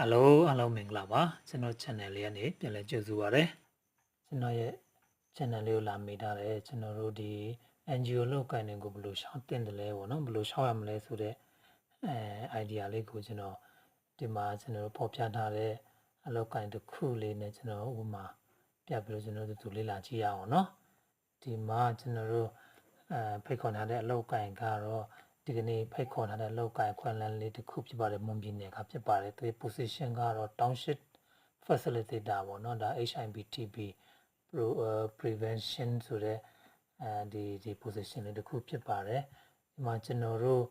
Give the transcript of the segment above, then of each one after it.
ဟယ်လိုအားလုံးမင်္ဂလာပါကျွန်တော် channel လေးကနေပြန်လည်ကြိုဆိုပါရစေကျွန်တော်ရဲ့ channel လေးကိုလာမိထားတယ်ကျွန်တော်တို့ဒီ NGO လောက်ကိုင်နေကိုဘယ်လိုရှောင်းတင်တယ်လဲပေါ့နော်ဘယ်လိုရှောင်းရမလဲဆိုတော့အဲ idea လေးကိုကျွန်တော်ဒီမှာကျွန်တော်တို့ပေါ်ပြထားတဲ့အလောက်ကိုင်တစ်ခုလေးနဲ့ကျွန်တော်ဥပမာပြပြီးတော့ကျွန်တော်တို့သူလေးလာကြည့်ရအောင်နော်ဒီမှာကျွန်တော်တို့အဲဖိတ်ခေါ်ထားတဲ့အလောက်ကိုင်ကတော့ ဒီကနေ့ဖိတ်ခေါ်ထားတဲ့လောက်ကိုင်ခွန်လန်းလေးတစ်ခုဖြစ်ပါတယ်မွန်ပြည်နယ်ကဖြစ်ပါတယ်သူရဲ့ position ကတော့ township facilitator ပေါ့နော်ဒါ HIBTB pro uh, prevention ဆိုတဲ့အဲဒီဒီ position လေးတစ်ခုဖြစ်ပါတယ်ဒီမှာကျွန်တော်တို့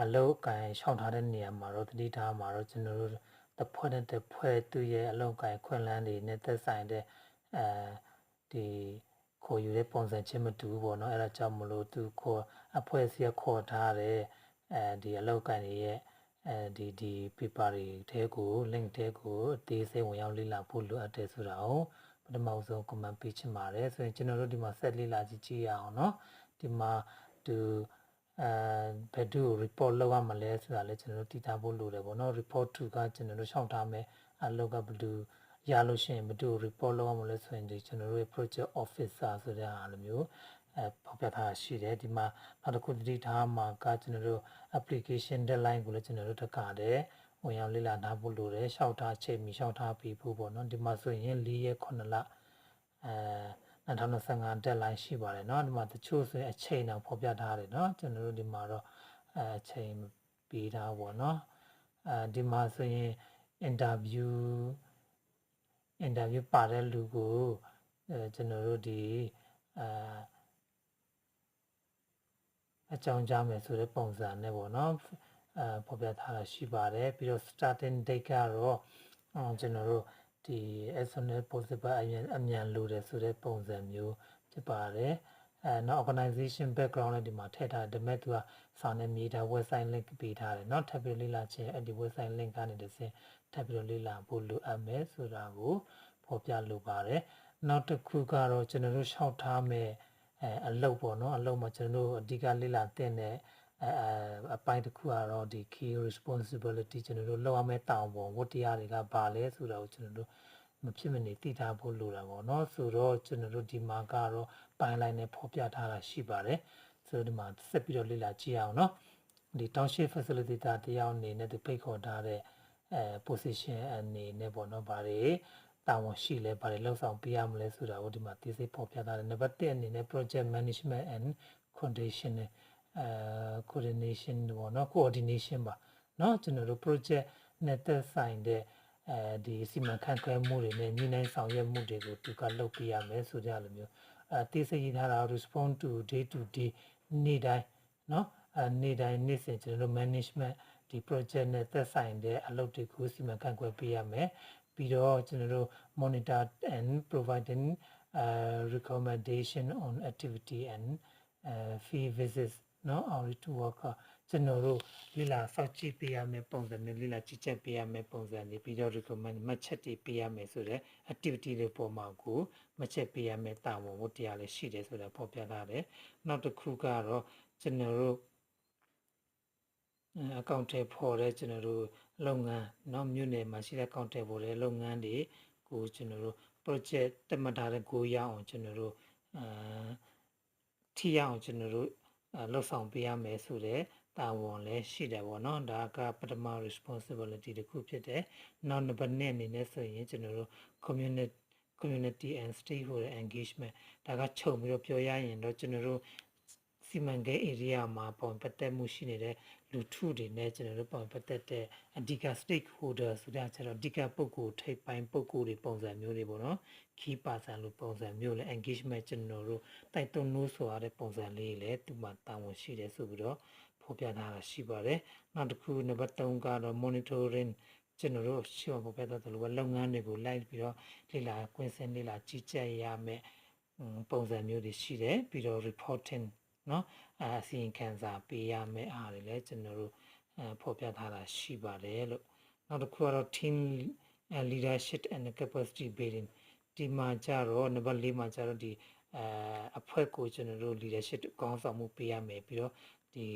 အလောက်ကိုင်ရှောင်ထားတဲ့နေရာမှာတော့တတိထားမှာတော့ကျွန်တော်တို့တစ်ဖွဲ့နဲ့တစ်ဖွဲ့သူ့ရဲ့အလောက်ကိုင်ခွန်လန်းတွေနဲ့သက်ဆိုင်တဲ့အဲဒီခေါ်ယူတဲ့ပုံစံချင်းမတူဘူးပေါ့နော်အဲ့ဒါကြောင့်မလို့သူခေါ် အဖွဲ့အစည်းခေါ်ထားတဲ့အဲဒီအလောက်ကိုင်တွေရဲ့အဲဒီဒီ paper တွေထဲကို link ထဲကိုအသေးစိတ်ဝင်ရောက်လေ့လာဖို့လိုအပ်တယ်ဆိုတာကိုပထမဆုံး comment ပေးချင်ပါတယ်ဆိုရင်ကျွန်တော်တို့ဒီမှာ set လေ့လာကြည့်ကြည့်ရအောင်เนาะဒီမှာသူအဲဘယ်သူ report လုပ်ရမလဲဆိုတာလည်းကျွန်တော်တို့တည်ထားဖို့လိုတယ်ပေါ့เนาะ report to ကကျွန်တော်တို့ရှောင်ထားမယ်အလုပ်ကဘယ်သူရလို့ရှိရင်ဘယ်သူ report လုပ်ရမလဲဆိုရင်ဒီကျွန်တော်တို့ရဲ့ project officer ဆိုတဲ့အားလိုမျိုး အဲဖော်ပြထားရှိတယ်ဒီမှာနောက်တစ်ခုတတိထားမှာကကျွန်တော်တို့ application deadline ကိုလည်းကျွန်တော်တို့တက်ခါတယ်ဝင်ရောက်လေ့လာထားဖို့လိုတယ်ရှောက်ထားချိန်မီရှောက်ထားပြီးဖို့ပေါ့နော်ဒီမှာဆိုရင်၄ရက်9လအဲ2025 deadline ရှိပါတယ်เนาะဒီမှာတချို့ဆိုရင်အချိန်တော့ဖော်ပြထားတယ်เนาะကျွန်တော်တို့ဒီမှာတော့အဲအချိန်ပေးထားပေါ့เนาะအဲဒီမှာဆိုရင် interview interview ပါတဲ့လူကိုအဲကျွန်တော်တို့ဒီအဲ အကြောင်းကြားမယ်ဆိုတဲ့ပုံစံနဲ့ပေါ့နော်အဲဖော်ပြထားတာရှိပါတယ်ပြီးတော့ starting date ကတော့အော်ကျွန်တော်တို့ဒီ as soon as possible အမြန်အမြန်လိုတယ်ဆိုတဲ့ပုံစံမျိုးဖြစ်ပါတယ်အဲနောက် organization background လည်းဒီမှာထည့်ထားတယ်ဒါပေမဲ့သူကစာနဲ့မြေတာ website link ပေးထားတယ်เนาะထပ်ပြီးလေ့လာခြင်းအဲ့ဒီ website link ကနေတစ်ဆင့်ထပ်ပြီးလေ့လာဖို့လိုအပ်မယ်ဆိုတာကိုဖော်ပြလိုပါတယ်နောက်တစ်ခုကတော့ကျွန်တော်တို့ရှောက်ထားမယ် အဲအလုပ်ပေါ့နော်အလုပ်မှာကျွန်တော်တို့အဓိကလေ့လာတဲ့အဲအပိုင်းတစ်ခုကတော့ဒီ key responsibility ကျွန်တော်တို့လောက်ရမယ့်တောင်းပေါ်ဝတ္တရားတွေကဘာလဲဆိုတာကိုကျွန်တော်တို့မဖြစ်မနေသိထားဖို့လိုတာပေါ့နော်ဆိုတော့ကျွန်တော်တို့ဒီမှာကတော့ပိုင်းလိုက်နဲ့ဖော်ပြထားတာရှိပါတယ်ဆိုတော့ဒီမှာဆက်ပြီးတော့လေ့လာကြည့်အောင်နော်ဒီ township facilitator တယောက်အနေနဲ့သူဖိတ်ခေါ်ထားတဲ့အဲ position အနေနဲ့ပေါ့နော်ဗါတွေ တာဝန်ရှိလဲပါတယ်လှုပ်ဆောင်ပေးရမလဲဆိုတာကိုဒီမှာသိစိဖော်ပြထားတယ်နံပါတ်1အနေနဲ့ project management and condition အဲ coordination ပေါ့နော် coordination ပါနော်ကျွန်တော်တို့ project နဲ့သက်ဆိုင်တဲ့အဲဒီစီမံခန့်ခွဲမှုတွေနဲ့ညီနိုင်ဆောင်ရွက်မှုတွေကိုသူကလုပ်ပေးရမယ်ဆိုကြလိုမျိုးအဲသိစိရေးထားတာ respond to day to day နေ့တိုင်းနော်အဲနေ့တိုင်းနေ့စဉ်ကျွန်တော်တို့ management ဒီ project နဲ့သက်ဆိုင်တဲ့အလုပ်တွေကိုစီမံခန့်ခွဲပေးရမယ် ပြီးတော့ကျွန်တော်တို့ monitor and providing uh, recommendation on activity and uh, fee visits နော် audit worker ကျွန်တော်တို့လိလာစောက်ကြည့်ပေးရမယ်ပုံစံမျိုးလိလာကြည့်ချက်ပေးရမယ်ပုံစံတွေပြီးတော့ recommend မှတ်ချက်တွေပေးရမယ်ဆိုတော့ activity တွေပေါ်မှာကိုမှတ်ချက်ပေးရမယ်တာဝန်ဝတ္တရားလည်းရှိတယ်ဆိုတာဖော်ပြလာတယ်နောက်တစ်ခုကတော့ကျွန်တော်တို့အကောင့်ထဲပေါ်တဲ့ကျွန်တော်တို့ လုပ်ငန်းနော်မြို့နယ်မှာရှိတဲ့ accountable တဲ့လုပ်ငန်းတွေကိုကျွန်တော်တို့ project တက်မှတ်ထားတဲ့ကိုရအောင်ကျွန်တော်တို့အာထိရအောင်ကျွန်တော်တို့လှုပ်ဆောင်ပေးရမယ်ဆိုတဲ့တာဝန်လည်းရှိတယ်ပေါ့နော်ဒါကပထမ responsibility တစ်ခုဖြစ်တယ်နောက်နံပါတ်2အနေနဲ့ဆိုရင်ကျွန်တော်တို့ community community and stakeholder engagement ဒါကချုပ်ပြီးတော့ပြောရရင်တော့ကျွန်တော်တို့စီမံကိန်း area မှာပုံပတ်သက်မှုရှိနေတဲ့ လူထုတွေနဲ့ကျွန်တော်တို့ပုံပတ်သက်တဲ့အဓိက stakeholder ဆိုတာကျတော့အဓိကပုဂ္ဂိုလ်ထိပ်ပိုင်းပုဂ္ဂိုလ်တွေပုံစံမျိုးတွေပေါ့နော် key person လို့ပုံစံမျိုးလဲ engagement ကျွန်တော်တို့တိုက်တွန်းလို့ဆိုရတဲ့ပုံစံလေးလည်းသူမှတာဝန်ရှိတယ်ဆိုပြီးတော့ဖော်ပြထားတာရှိပါတယ်နောက်တစ်ခုနံပါတ်3ကတော့ monitoring ကျွန်တော်တို့ရှေ့မှာပေါ်ပြတော့တယ်လို့လုပ်ငန်းတွေကိုလိုက်ပြီးတော့လေ့လာကွင်းဆင်းလေ့လာကြီးကြပ်ရမယ်ပုံစံမျိုးတွေရှိတယ်ပြီးတော့ reporting နော်အာစီရင်ခံစာပေးရမယ့်အားတွေလည်းကျွန်တော်တို့ဖော်ပြထားတာရှိပါတယ်လို့နောက်တစ်ခုကတော့ team leadership and capacity building ဒီမှာကြတော့နံပါတ်၄မှာကြတော့ဒီအဲအဖွဲ့ကိုကျွန်တော်တို့ leadership ကောင်းဆောင်မှုပေးရမယ်ပြီးတော့ဒီ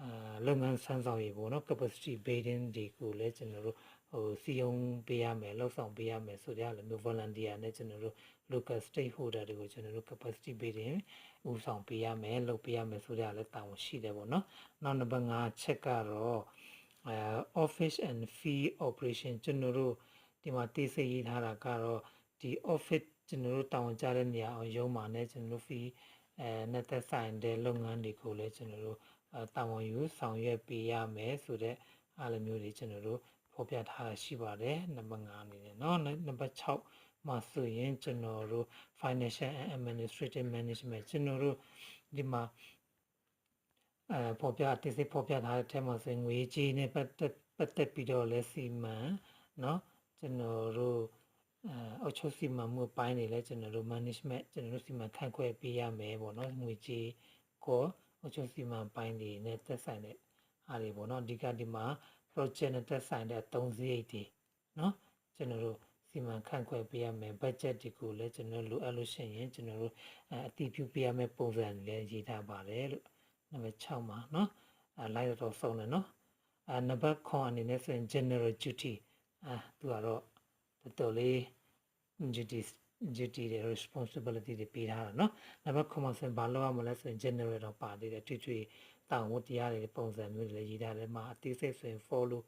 အဲလုပ်ငန်းဆန်းဆောင်ရေးပေါ့နော် capacity building တွေကိုလည်းကျွန်တော်တို့ ဟိုစီယုံပေးရမယ်လှုပ်ဆောင်ပေးရမယ်ဆိုတဲ့အဲ့လိုမျိုး volunteer နဲ့ကျွန်တော်တို့ local stakeholder တွေကိုကျွန်တော်တို့ capacity building ဦးဆောင်ပေးရမယ်လုပ်ပေးရမယ်ဆိုတဲ့အဲ့လည်းတာဝန်ရှိတယ်ပေါ့နော်နောက်နံပါတ်5ချက်ကတော့အဲ office and fee operation ကျွန်တော်တို့ဒီမှာတိစိတ်ရေးထားတာကတော့ဒီ office ကျွန်တော်တို့တာဝန်ကျတဲ့နေရာအောင်ရုံးမှာနဲ့ကျွန်တော်တို့ fee အဲနဲ့သက်ဆိုင်တဲ့လုပ်ငန်းတွေကိုလည်းကျွန်တော်တို့အဲတာဝန်ယူဆောင်ရွက်ပေးရမယ်ဆိုတဲ့အားလိုမျိုးတွေကျွန်တော်တို့ ဖော်ပြထားတာရှိပါတယ်နံပါတ်5အနေနဲ့เนาะနံပါတ်6မှာဆိုရင်ကျွန်တော်တို့ financial and administrative management ကျွန်တော်တို့ဒီမှာအဲဖော်ပြတိစိတ်ဖော်ပြထားတဲ့အထက်မှာဆိုရင်ငွေကြေးနဲ့ပတ်သက်ပတ်သက်ပြီးတော့လဲစီမံเนาะကျွန်တော်တို့အဲအုပ်ချုပ်စီမံမှုအပိုင်းတွေလည်းကျွန်တော်တို့ management ကျွန်တော်တို့စီမံခန့်ခွဲပေးရမယ်ပေါ့နော်ငွေကြေးကိုအုပ်ချုပ်စီမံပိုင်းတွေနဲ့သက်ဆိုင်တဲ့အားတွေပေါ့နော်အဓိကဒီမှာ project နဲ့သက်ဆိုင်တဲ့3စရိတ်တွေနော်ကျွန်တော်တို့စီမံခန့်ခွဲပေးရမယ် budget တွေကိုလည်းကျွန်တော်လိုအပ်လို့ရှိရင်ကျွန်တော်တို့အတည်ပြုပေးရမယ်ပုံစံတွေလည်းရေးထားပါတယ်လို့နံပါတ်6မှာနော်အဲ light တော့ဆုံးတယ်နော်အဲနံပါတ်9အနေနဲ့ဆိုရင် general duty အဲသူကတော့တော်တော်လေး duty duty တွေ responsibility တွေပေးထားတာနော်နံပါတ်9မှာဆိုရင်ဘာလုပ်ရမလဲဆိုရင် general တော့ပါသေးတယ်တွေ့တွေ့ တောင်းဝတရားတွေပုံစံမျိုးတွေလည်းရေးထားတယ်မှာအသေးစိတ်ဆိုရင် follow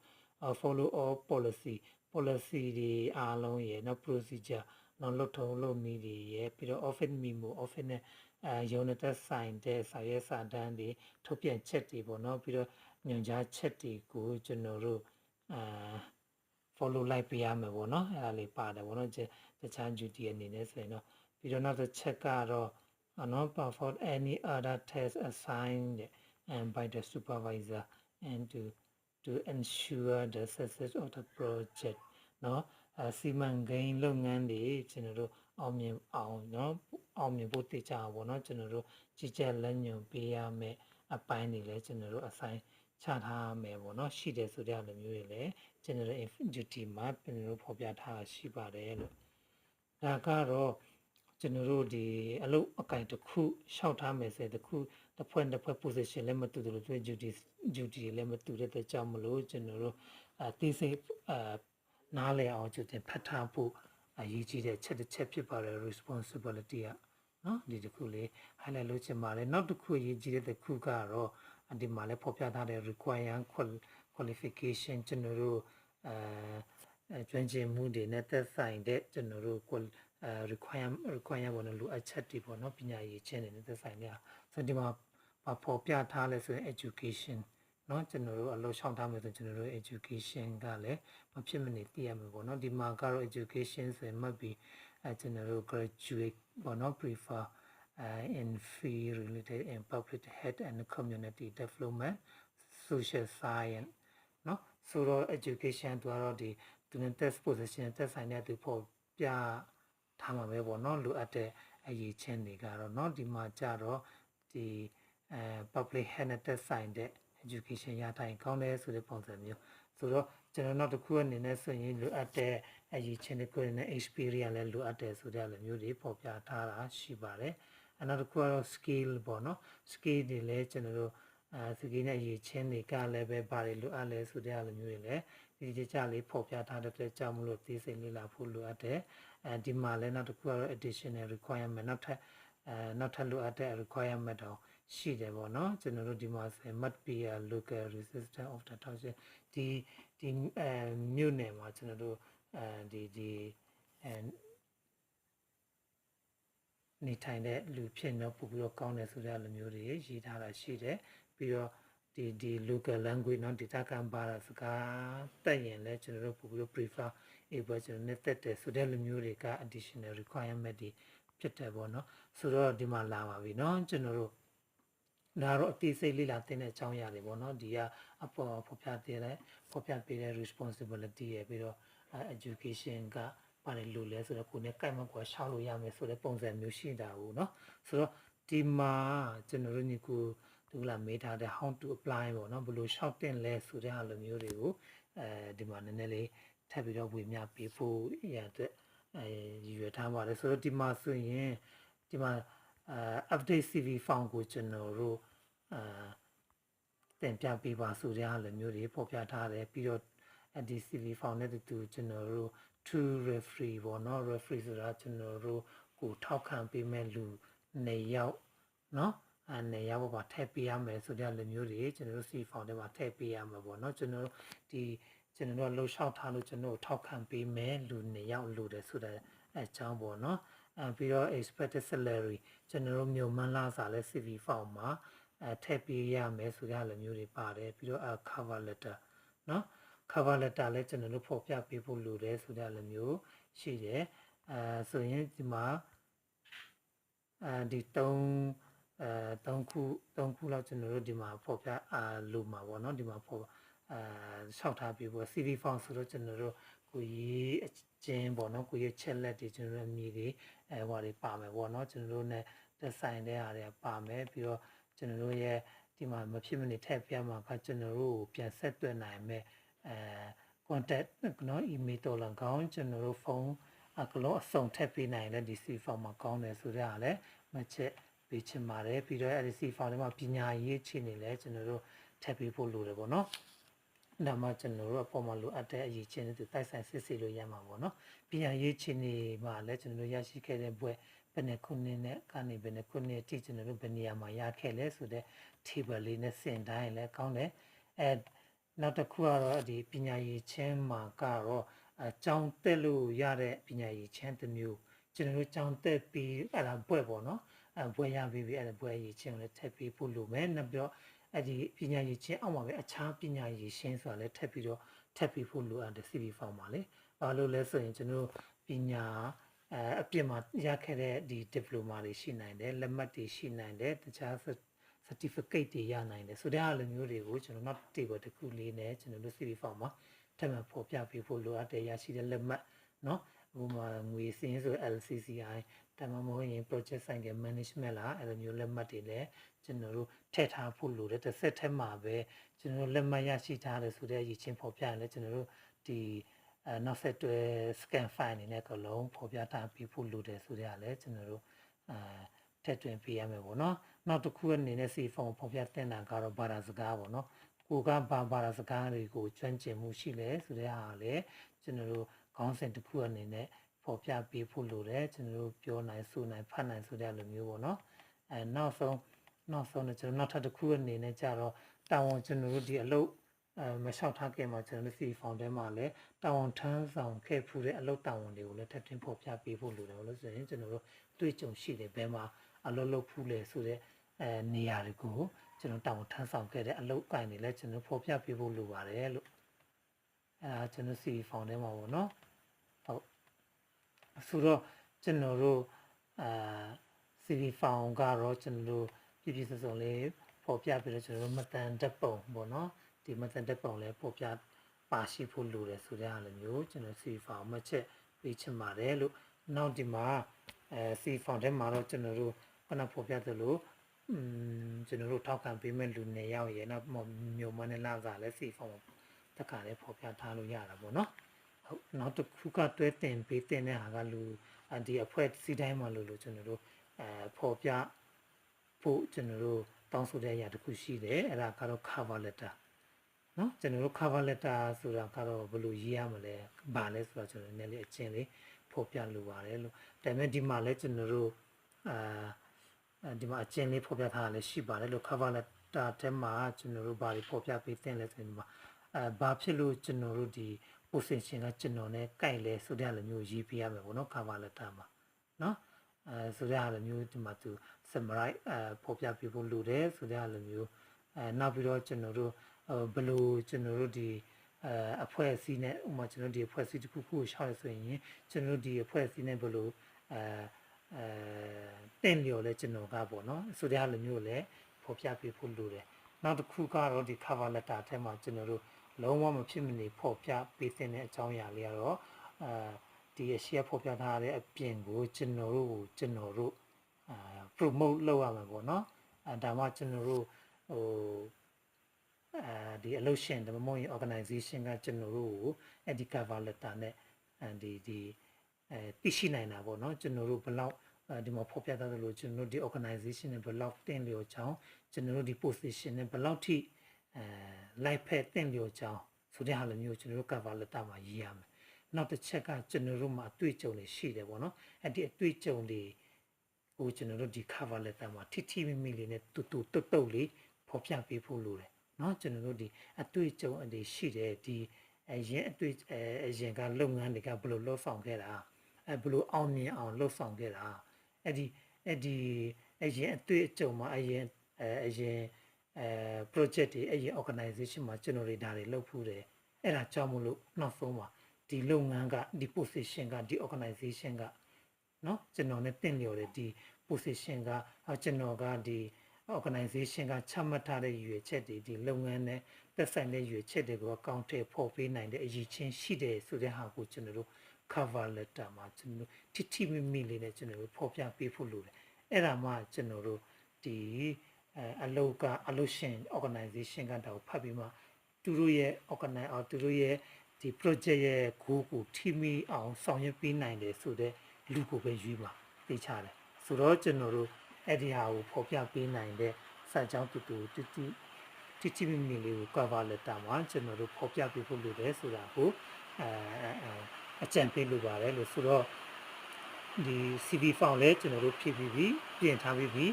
uh, follow all policy policy တွေအားလုံးရယ်နော် procedure နော်လုပ်ထုံလုပ်နည်းတွေရယ်ပြီးတော့ office memo office နဲ့အဲရုံးနဲ့သက်ဆိုင်တဲ့စာရေးစာတမ်းတွေထုတ်ပြန်ချက်တွေပေါ့နော်ပြီးတော့ညွှန်ကြားချက်တွေကိုကျွန်တော်တို့အာ follow လိုက်ပေးရမယ်ပေါ့နော်အဲ့ဒါလေးပါတယ်ပေါ့နော်တခြား duty အနေနဲ့ဆိုရင်တော့ပြီးတော့နောက်တစ်ချက်ကတော့နော် perform any other test assigned and by the supervisor and to to ensure the success of the project နော်အစီမံကိန်းလုပ်ငန်းတွေကျွန်တော်တို့အောင်မြင်အောင်နော်အောင်မြင်ဖို့တည်ကြအောင်ပေါ့နော်ကျွန်တော်တို့ကြီးကြပ်လက်ညွန်ပေးရမယ်အပိုင်းတွေလည်းကျွန်တော်တို့ assign ချထားမယ်ပေါ့နော်ရှိတယ်ဆိုတဲ့လိုမျိုးတွေလည်း general duty မှာကျွန်တော်တို့ဖော်ပြထားတာရှိပါတယ်လို့ဒါကတော့ ကျွန်တော်တို့ဒီအလုပ်အကင်တစ်ခုရှောက်ထားမယ်ဆိုတဲ့တစ်ခုတစ်ဖွဲ့တစ်ဖွဲ့ position လည်းမတူတယ်လို့သူ duty duty လည်းမတူတဲ့အတွက်ကြောင့်မလို့ကျွန်တော်တို့အသေးစိတ်အနားလည်အောင်ကျတင်ဖတ်ထားဖို့အရေးကြီးတဲ့ချက်တစ်ချက်ဖြစ်ပါတယ် responsibility ကနော်ဒီတစ်ခုလေး highlight လုပ်ချင်ပါတယ်နောက်တစ်ခုအရေးကြီးတဲ့တစ်ခုကတော့ဒီမှာလည်းဖော်ပြထားတဲ့ require qualification ကျွန်တော်တို့အဲကျွမ်းကျင်မှုတွေနဲ့သက်ဆိုင်တဲ့ကျွန်တော်တို့ require require ဘောလို့လိုအပ်ချက်တွေပေါ့နော်ပညာရေးချင်းတွေနဲ့သက်ဆိုင်နေတာဆိုဒီမှာပေါ်ပြထားလဲဆိုရင် education เนาะကျွန်တော်တို့အလုပ်ရှောင်ထားမယ်ဆိုကျွန်တော်တို့ education ကလည်းမဖြစ်မနေသိရမှာပေါ့เนาะဒီမှာကတော့ education ဆိုရင်မှတ်ပြီးအဲကျွန်တော်တို့ graduate ပေါ့เนาะ prefer uh, in field related in public health and community development social science เนาะဆိုတော့ education တို့ကတော့ဒီ student test position တက်ဆိုင်တဲ့သူဖို့ပြ ထားမှာပဲပေါ့เนาะလိုအပ်တဲ့အရေးချင်းတွေကတော့เนาะဒီမှာကြတော့ဒီအဲ public health နဲ့သက်ဆိုင်တဲ့ education ရတိုင်းကောင်းတယ်ဆိုတဲ့ပုံစံမျိုးဆိုတော့ကျွန်တော်နောက်တစ်ခုအနေနဲ့ဆိုရင်လိုအပ်တဲ့အရေးချင်းတွေကိုနဲ့ experience လည်းလိုအပ်တယ်ဆိုတဲ့လိုမျိုးတွေပေါ်ပြထားတာရှိပါတယ်အနောက်တစ်ခုကတော့ skill ပေါ့နော် skill တွေလည်းကျွန်တော်တို့အဲစကီနဲ့ရေချင်းတွေကလည်းပဲဘာတွေလိုအပ်လဲဆိုတဲ့လိုမျိုးတွေလည်း ဒီကြကြလေးဖော်ပြထားတဲ့အတွက်ကြောင့်မလို့သိစိတ်လေးလာဖို့လိုအပ်တယ်အဲဒီမှာလည်းနောက်တစ်ခုကတော့ additional requirement နောက်ထပ်အဲနောက်ထပ်လိုအပ်တဲ့ requirement တော့ရှိတယ်ပေါ့နော်ကျွန်တော်တို့ဒီမှာဆို must be a local resistant of the toxin ဒီဒီအဲမြို့နယ်မှာကျွန်တော်တို့အဲဒီဒီအဲနေထိုင်တဲ့လူဖြစ်တော့ပို့ပြီးတော့ကောင်းတယ်ဆိုတဲ့လိုမျိုးတွေရေးထားတာရှိတယ်ပြီးတော့ ဒီဒီ local language เนาะ data ကံပါတာစကားတက်ရင်လည်းကျွန်တော်တို့ပို့ပြီးတော့ prefer အေးပေါ့ကျွန်တော်နဲ့တက်တယ်ဆိုတဲ့လိုမျိုးတွေက additional requirement တွေဖြစ်တယ်ပေါ့နော်ဆိုတော့ဒီမှာလာပါပြီเนาะကျွန်တော်တို့ဒါတော့အသေးစိတ်လေးလာတင်တဲ့အကြောင်းအရာတွေပေါ့နော်ဒီကအပေါ်ဖော်ပြတဲ့ဖော်ပြပေးတဲ့ responsibility ရပြီးတော့ education ကပါတယ်လို့လဲဆိုတော့ကိုယ်နဲ့ကြိုက်မှကွာရှောက်လို့ရမယ်ဆိုတဲ့ပုံစံမျိုးရှိတာဘူးเนาะဆိုတော့ဒီမှာကျွန်တော်တို့ညီကို သူကမေးထားတဲ့ how to apply ပေါ့နော်ဘယ်လိုလျှောက်တင်လဲဆိုတဲ့အားလိုမျိုးတွေကိုအဲဒီမှာနည်းနည်းလေးထပ်ပြီးတော့ဝေမျှပေးဖို့ရတဲ့အဲရွယ်ထားပါတယ်ဆိုတော့ဒီမှာဆိုရင်ဒီမှာအဲ update CV form ကိုကျွန်တော်တို့အဲတင်ပြပေးပါဆိုတဲ့အားလိုမျိုးတွေဖော်ပြထားတယ်ပြီးတော့ဒီ CV form နဲ့တူကျွန်တော်တို့ to referee ပေါ့နော် referee ဆိုတာကျွန်တော်တို့ကိုထောက်ခံပေးမဲ့လူနေရောက်နော် အနေရောက်ပါထည့်ပေးရမယ်ဆိုတဲ့လူမျိုးတွေကျွန်တော်တို့ CV form ထဲမှာထည့်ပေးရမှာပေါ့နော်ကျွန်တော်တို့ဒီကျွန်တော်တို့လှုပ်ရှားထားလို့ကျွန်တော်တို့ထောက်ခံပေးမယ်လူနေရောက်လူတယ်ဆိုတဲ့အကြောင်းပေါ့နော်အဲပြီးတော့ expected salary ကျွန်တော်တို့မြို့မှန်းလာစာလဲ CV form မှာအဲထည့်ပေးရမယ်ဆိုတဲ့လူမျိုးတွေပါတယ်ပြီးတော့ cover letter နော် cover letter လည်းကျွန်တော်တို့ဖော်ပြပေးဖို့လိုတယ်ဆိုတဲ့လိုမျိုးရှိတယ်အဲဆိုရင်ဒီမှာအဲဒီ3 အဲ3ခု3ခုလောက်ကျွန်တော်တို့ဒီမှာဖော်ပြအာလိုမှာပေါ့နော်ဒီမှာဖော်အဲရှောက်ထားပြီးပေါ့ CV form ဆိုတော့ကျွန်တော်တို့ကိုရေးအချင်းပေါ့နော်ကိုရေးချက်လက်တွေကျွန်တော်တို့အမည်တွေအဲဟိုတွေပါမယ်ပေါ့နော်ကျွန်တော်တို့ ਨੇ သက်ဆိုင်တဲ့ဟာတွေပါမယ်ပြီးတော့ကျွန်တော်တို့ရဲ့ဒီမှာမဖြစ်မနေထည့်ပြမှာကကျွန်တော်တို့ကိုပြန်ဆက်သွယ်နိုင်မယ်အဲ contact နော် email တော်လကောင်းကျွန်တော်တို့ဖုန်းအကလုံးအစုံထည့်ပေးနိုင်တဲ့ဒီ C form မှာကောင်းတယ်ဆိုတော့လည်းမချက် ပေးချင်ပါတယ်ပြီးတော့အဲဒီ C form ထဲမှာပညာရေးချနေလဲကျွန်တော်တို့ထည့်ပေးဖို့လိုတယ်ပေါ့နော်ဒါမှကျွန်တော်တို့အပေါ်မှာလိုအပ်တဲ့အရေးချင်းတွေတိုက်ဆိုင်စစ်ဆေးလို့ရမှာပေါ့နော်ပညာရေးချနေမှာလည်းကျွန်တော်တို့ရရှိခဲ့တဲ့ဘွဲဘယ်နှခုနှစ်နဲ့ကနေဘယ်နှခုနှစ်အထိကျွန်တော်တို့ဘယ်နေရာမှာရခဲ့လဲဆိုတဲ့ table လေးနဲ့စင်တိုင်းလည်းကောင်းတယ်အဲနောက်တစ်ခုကတော့ဒီပညာရေးချင်းမှာကတော့အကြောင်းတက်လို့ရတဲ့ပညာရေးချင်းတစ်မျိုးကျွန်တော်တို့ကြောင်းတက်ပြီးအဲ့ဒါဘွဲ့ပေါ့နော် အဲဘွဲ့ရပြီးပြီးအဲ့ဒါဘွဲ့ရေးချင်းကိုလည်းထပ်ပြီးဖို့လိုမယ်နောက်ပြီးတော့အဲ့ဒီပညာရေးချင်းအောက်မှာပဲအခြားပညာရေးရှင်းဆိုတာလည်းထပ်ပြီးတော့ထပ်ပြီးဖို့လိုအပ်တယ် CV form မှာလေဘာလို့လဲဆိုရင်ကျွန်တော်တို့ပညာအဲအပြစ်မှာရခဲ့တဲ့ဒီ diploma တွေရှိနိုင်တယ်လက်မှတ်တွေရှိနိုင်တယ်တခြား certificate တွေရနိုင်တယ်ဆိုတဲ့အားလိုမျိုးတွေကိုကျွန်တော်နောက် table တစ်ခုလေးနဲ့ကျွန်တော်တို့ CV form မှာထပ်မံဖော်ပြပေးဖို့လိုအပ်တယ်ရရှိတဲ့လက်မှတ်เนาะဥပမာငွေစင်းဆို LCCI တမမဟုတ်ရင် project cycle management လားအဲ့လိုမျိုးလက်မှတ်တွေလည်းကျွန်တော်တို့ထည့်ထားဖို့လိုတယ်တစ်ဆက်တည်းမှာပဲကျွန်တော်တို့လက်မှတ်ရရှိထားတယ်ဆိုတဲ့အရေးချင်းဖော်ပြရင်လည်းကျွန်တော်တို့ဒီအဲနောက်ဆက်တွဲ scan file အနေနဲ့ကလုံးဖော်ပြထားပြီးဖို့လိုတယ်ဆိုတဲ့အလည်းကျွန်တော်တို့အဲထည့်သွင်းပေးရမယ်ပေါ့နော်နောက်တစ်ခုအနေနဲ့ C form ဖော်ပြတင်တာကတော့ဘာသာစကားပေါ့နော်ကိုကဘာဘာသာစကားတွေကိုကျွမ်းကျင်မှုရှိလဲဆိုတဲ့ဟာလည်းကျွန်တော်တို့ခေါင်းစဉ်တစ်ခုအနေနဲ့ ဖော်ပြပေးဖို့လိုတယ်ကျွန်တော်တို့ပြောနိုင်ဆိုနိုင်ဖတ်နိုင်ဆိုတဲ့လိုမျိုးပေါ့နော်အဲနောက်ဆုံးနောက်ဆုံးတော့ကျွန်တော်နောက်ထပ်တစ်ခုအနေနဲ့ကြတော့တာဝန်ကျွန်တော်တို့ဒီအလုပ်အဲမလျှောက်ထားခင်မှာကျွန်တော်တို့ C form ထဲမှာလည်းတာဝန်ထမ်းဆောင်ခဲ့ဖူးတဲ့အလုပ်တာဝန်တွေကိုလည်းထပ်တင်ဖော်ပြပေးဖို့လိုတယ်လို့ဆိုရင်ကျွန်တော်တို့တွေ့ကြုံရှိတယ်ဘယ်မှာအလုပ်လုပ်ဖူးလဲဆိုတဲ့အဲနေရာတွေကိုကျွန်တော်တာဝန်ထမ်းဆောင်ခဲ့တဲ့အလုပ်ကိုင်တွေလည်းကျွန်တော်ဖော်ပြပေးဖို့လိုပါတယ်လို့အဲဒါကျွန်တော် C form ထဲမှာပေါ့နော်ဟုတ် ဆိုတော့ကျွန်တော်တို့အာ CV form ကတော့ကျွန်တော်တို့ပြည့်ပြည့်စုံစုံလေးဖော်ပြပြီးတော့ကျွန်တော်တို့မတန်တက်ပုံပေါ့နော်ဒီမတန်တက်ပုံလည်းဖော်ပြပါရှိဖို့လိုတယ်ဆိုတဲ့အားလိုမျိုးကျွန်တော် CV form မှတ်ချက်ပေးချင်ပါတယ်လို့နောက်ဒီမှာအဲ CV form ထဲမှာတော့ကျွန်တော်တို့ခုနဖော်ပြသလိုอืมကျွန်တော်တို့ထောက်ခံပေးမဲ့လူနေရောက်ရေနောက်မြို့မနဲ့လာစားလဲ CV form တခါလဲဖော်ပြထားလို့ရတာပေါ့နော်ဟုတ် နောက်တစ်ခုကတွဲတင်ပေးတင်တဲ့ဟာကလူဒီအဖွဲ့စီတိုင်းမှာလို့လို့ကျွန်တော်တို့အဲဖော်ပြဖို့ကျွန်တော်တို့တောင်းဆိုတဲ့အရာတစ်ခုရှိတယ်အဲ့ဒါကတော့ cover letter နော်ကျွန်တော်တို့ cover letter ဆိုတာကတော့ဘယ်လိုရေးရမလဲဘာလဲဆိုတော့ကျွန်တော်နည်းနည်းလေးအချင်းလေးဖော်ပြလိုပါတယ်လို့ဒါပေမဲ့ဒီမှာလဲကျွန်တော်တို့အာဒီမှာအချင်းလေးဖော်ပြထားတာလည်းရှိပါတယ်လို့ cover letter ထဲမှာကျွန်တော်တို့ဘာတွေဖော်ပြပေးသင့်လဲဆိုရင်ဒီမှာအဲဘာဖြစ်လို့ကျွန်တော်တို့ဒီ position ကကျွန်တော်နဲ့ကြိုက်လဲဆိုတဲ့လိုမျိုးရေးပြရမယ်ပေါ့နော် cover letter မှာနော်အဲဆိုတဲ့လိုမျိုးဒီမှာသူ summarize အဲဖော်ပြပြဖို့လိုတယ်ဆိုတဲ့လိုမျိုးအဲနောက်ပြီးတော့ကျွန်တော်တို့ဘယ်လိုကျွန်တော်တို့ဒီအဲအဖွဲ့အစည်းနဲ့ဥပမာကျွန်တော်ဒီအဖွဲ့အစည်းတစ်ခုခုကိုရှောက်ရဆိုရင်ကျွန်တော်တို့ဒီအဖွဲ့အစည်းနဲ့ဘယ်လိုအဲအဲတင့်လျော်လဲကျွန်တော်ကပေါ့နော်ဆိုတဲ့လိုမျိုးလည်းဖော်ပြပြဖို့လိုတယ်နောက်တစ်ခုကတော့ဒီ cover letter ထဲမှာကျွန်တော်တို့ လုံးဝမဖြစ်မနေဖော်ပြပေးတဲ့အကြောင်းအရာလေးကတော့အဲဒီအရှိဖော်ပြထားတဲ့အပြင်ကိုကျွန်တော်တို့ကိုကျွန်တော်တို့အာ promote လုပ်ရမှာပေါ့နော်အဲဒါမှကျွန်တော်တို့ဟိုအဲဒီအလုပ်ရှင်ဒါမှမဟုတ်ရင် organization ကကျွန်တော်တို့ကိုအဲ့ဒီ cover letter နဲ့အဲဒီဒီအဲသိရှိနိုင်တာပေါ့နော်ကျွန်တော်တို့ဘယ်လောက်ဒီမှာဖော်ပြထားသလိုကျွန်တော်တို့ဒီ organization နဲ့ဘယ်လောက်တင်လျော်ချောင်းကျွန်တော်တို့ဒီ position နဲ့ဘယ်လောက်ထိ အဲလိုက်ဖက်တင့်ပြောကြောင်းဆိုတဲ့ဟာလိုမျိုးကျွန်တော်တို့ cover letter မှာရေးရမယ်နောက်တစ်ချက်ကကျွန်တော်တို့မှာအတွေ့အကြုံတွေရှိတယ်ပေါ့နော်အဲ့ဒီအတွေ့အကြုံတွေကိုကျွန်တော်တို့ဒီ cover letter မှာထိထိမိမိလေးနဲ့တူတူတုတ်တုတ်လေးဖော်ပြပေးဖို့လိုတယ်နော်ကျွန်တော်တို့ဒီအတွေ့အကြုံတွေရှိတယ်ဒီအရင်အတွေ့အရင်ကလုပ်ငန်းတွေကဘယ်လိုလှုပ်ဆောင်ခဲ့တာအဲဘယ်လိုအောင်မြင်အောင်လှုပ်ဆောင်ခဲ့တာအဲ့ဒီအဲ့ဒီအရင်အတွေ့အကြုံမှာအရင်အရင် အဲ project တွေအရင် organization မှာကျွန်တော်တွေဒါတွေလုပ်ဖူးတယ်အဲ့ဒါကြောင့်မလို့နောက်ဆုံးမှာဒီလုပ်ငန်းကဒီ position ကဒီ organization က เนาะကျွန်တော်နဲ့တင့်လျော်တဲ့ဒီ position ကအော်ကျွန်တော်ကဒီ organization ကချမှတ်ထားတဲ့ရည်ရွယ်ချက်တွေဒီလုပ်ငန်းနဲ့သက်ဆိုင်တဲ့ရည်ရွယ်ချက်တွေကိုအကောင့်ထဲပေါ်ပေးနိုင်တဲ့အရည်ချင်းရှိတယ်ဆိုတဲ့ဟာကိုကျွန်တော်တို့ cover letter မှာကျွန်တော်တို့ထိထိမိမိလေးနဲ့ကျွန်တော်တို့ဖော်ပြပေးဖို့လိုတယ်အဲ့ဒါမှကျွန်တော်တို့ဒီ အဲအလုပ်ကအလုပ်ရှင် organization ကတောက်ဖတ်ပြီးမှသူတို့ရဲ့ organize အော်သူတို့ရဲ့ဒီ project ရဲ့ဂိုးကိုထိမိအောင်ဆောင်ရွက်ပေးနိုင်တယ်ဆိုတဲ့လူကိုပဲရွေးပါသိချတယ်ဆိုတော့ကျွန်တော်တို့အဲ့ဒီဟာကိုဖော်ပြပေးနိုင်တဲ့စာကြောင်းတူတူတူတူတိတိမိမိလေးကို cover letter မှာကျွန်တော်တို့ဖော်ပြပေးဖို့လိုတယ်ဆိုတာကိုအဲအဲအကြံပေးလိုပါတယ်လို့ဆိုတော့ဒီ CV file လည်းကျွန်တော်တို့ဖြည့်ပြီးပြီပြင်ထားပြီးပြီ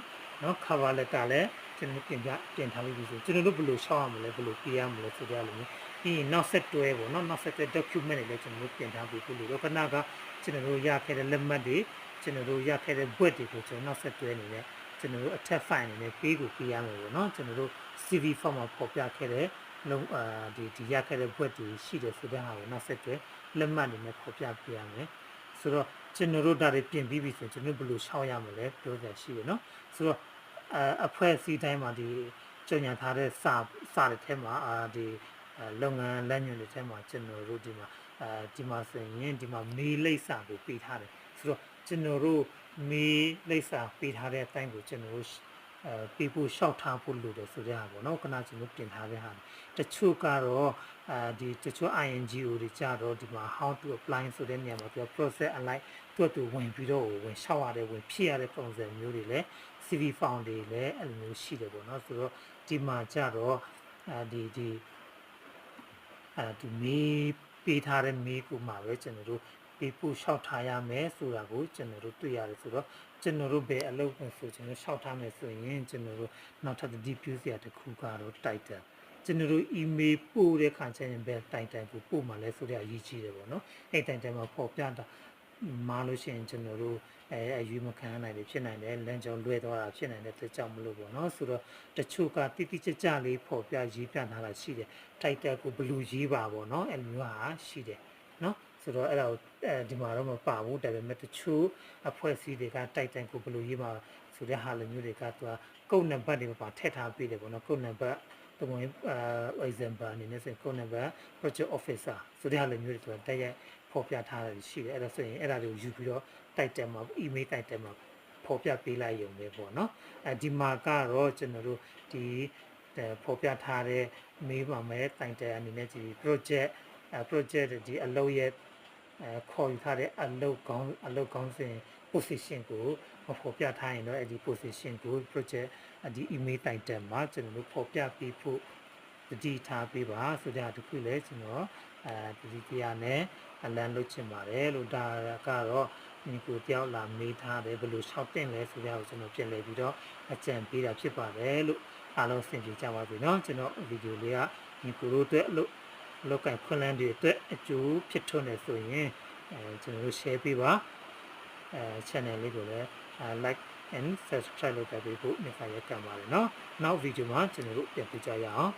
နော် cover letter လည်းကျွန်တော်ပြင်ပြပြင်ထားလိုက်ပြီဆိုကျွန်တော်တို့ဘယ်လိုရှောက်ရမလဲဘယ်လိုပြရမလဲဆိုကြလို့ပြီးရင်နောက်ဆက်တွဲပေါ့နော်နောက်ဆက်တွဲ document တွေလည်းကျွန်တော်တို့ပြင်ထားပြီးပြီလို့ခဏကကျွန်တော်တို့ရခဲ့တဲ့လက်မှတ်တွေကျွန်တော်တို့ရခဲ့တဲ့ web တွေကိုကျွန်တော်နောက်ဆက်တွဲနေနဲ့ကျွန်တော်တို့အထက် file အနေနဲ့ပေးကိုပေးရမှာပေါ့နော်ကျွန်တော်တို့ CV form မှာပေါ်ပြခဲ့တဲ့လုံးအာဒီဒီရခဲ့တဲ့ web တွေရှိတယ်ဆိုတဲ့ဟာကိုနောက်ဆက်တွဲလက်မှတ်တွေနဲ့ပေါ်ပြပေးရမယ်ဆိုတော့ ကျွန်တော်တို့ဒါတွေပြင်ပြီးပြီဆိုရင်ကျွန်တော်တို့ဘယ်လိုရှောက်ရမလဲပြောကြရှိရနော်ဆိုတော့အအဖွဲ့အစည်းတိုင်းမှာဒီကြညာထားတဲ့စာစာတွေထဲမှာအာဒီလုပ်ငန်းလက်ညွှန်တွေထဲမှာကျွန်တော်တို့ဒီမှာအဲဒီမှာဆိုရင်ဒီမှာမေးလိပ်စာကိုပေးထားတယ်ဆိုတော့ကျွန်တော်တို့မေးလိပ်စာပေးထားတဲ့အတိုင်းကိုကျွန်တော်တို့အဲပေးဖို့ရှောက်ထားဖို့လိုတယ်ဆိုတဲ့ဟာပေါ့နော်ခဏကျွန်တော်ပြင်ထားတဲ့ဟာတချို့ကတော့အဲဒီတချို့ INGO တွေကြတော့ဒီမှာ how to apply ဆိုတဲ့နေရာမှာသူက process alike သူ့အတူဝင်ပြီးတော့ဝင်ရှောက်ရတယ်ဝင်ဖြည့်ရတဲ့ပုံစံမျိုးတွေလည်း CV form တွေလည်းအဲ့လိုမျိုးရှိတယ်ပေါ့နော်ဆိုတော့ဒီမှာကြတော့အဲဒီဒီအဲဒီမေးပေးထားတဲ့မေးကိုမှပဲကျွန်တော်တို့ပေးဖို့ရှောက်ထားရမယ်ဆိုတာကိုကျွန်တော်တို့တွေ့ရတယ်ဆိုတော့ကျွန်တော်တို့ဘယ်အလုပ်ကိုဆိုကျွန်တော်ရှောက်ထားမယ်ဆိုရင်ကျွန်တော်တို့နောက်ထပ်ဒီပြူစရာတစ်ခုကတော့ title ကျွန်တော်တို့ email ပို့တဲ့ခါကျရင်ပဲတိုင်တိုင်ကိုပို့မှလဲဆိုတဲ့အရေးကြီးတယ်ပေါ့နော်အဲ့တိုင်တိုင်မှာပေါ်ပြတာ မားလို့ရှိရင်ကျွန်တော်တို့အဲအယူမခံနိုင်တယ်ဖြစ်နိုင်တယ်လမ်းကြောင်းလွဲသွားတာဖြစ်နိုင်တဲ့အတွက်ကြောင့်မလို့ပေါ့နော်ဆိုတော့တချို့ကတိတိကျကျလေးပေါ်ပြရေးပြထားတာရှိတယ်တိုက်တက်ကိုဘလူးရေးပါပေါ့နော်အဲ့လိုမျိုးဟာရှိတယ်နော်ဆိုတော့အဲ့ဒါကိုအဲဒီမှာတော့မပါဘူးဒါပေမဲ့တချို့အဖွဲ့အစည်းတွေကတိုက်တန်ကိုဘလူးရေးပါဆိုတဲ့ဟာလိုမျိုးတွေကသူကကုတ်နံပါတ်တွေပါထည့်ထားပေးတယ်ပေါ့နော်ကုတ်နံပါတ်တမွေအာ example အနေနဲ့ဆိုရင်ကုတ်နံပါတ် project officer ဆိုတဲ့ဟာလိုမျိုးတွေသူကတက်ရိုက် ဖော်ပြထားတာရှိတယ်အဲ့ဒါဆိုရင်အဲ့ဒါတွေကိုယူပြီးတော့တိုက်တယ်မှာ email တိုက်တယ်မှာဖော်ပြပေးလိုက်ရုံပဲပေါ့နော်အဲဒီမှာကတော့ကျွန်တော်တို့ဒီဖော်ပြထားတဲ့ mail မှာမဲ့တိုင်တယ်အနေနဲ့ဒီ project project ဒီအလုပ်ရဲ့အဲခေါ်ယူထားတဲ့အလုပ်ကောင်းအလုပ်ကောင်းစဉ် position ကိုမဖော်ပြထားရင်တော့အဲ့ဒီ position ကို project ဒီ email title မှာကျွန်တော်တို့ဖော်ပြပေးဖို့ တတိထားပေးပါဆိုတဲ့တခုလဲကျွန်တော်အဲတတိတရားနဲ့အလံလုပ်ချင်ပါတယ်လို့ဒါကတော့ဒီကိုတယောက်လာမေးထားတယ်ဘယ်လိုရှောက်တင်လဲဆိုတဲ့ကိုကျွန်တော်ပြင်လဲပြီးတော့အကြံပေးတာဖြစ်ပါတယ်လို့အားလုံးဆင်ပြေကြပါစေเนาะကျွန်တော်ဗီဒီယိုလေးကဒီကိုတို့အတွက်အလုပ်လောက်ကခွင့်လန်းတွေအတွက်အကျိုးဖြစ်ထွန်းနေဆိုရင်အဲကျွန်တော်တို့ share ပေးပါအဲ channel လေးကိုလည်း like and subscribe လုပ်ပေးဖို့မြတ်ခါရကံပါတယ်เนาะနောက်ဗီဒီယိုမှာကျွန်တော်တို့ပြန်ပြကြရအောင်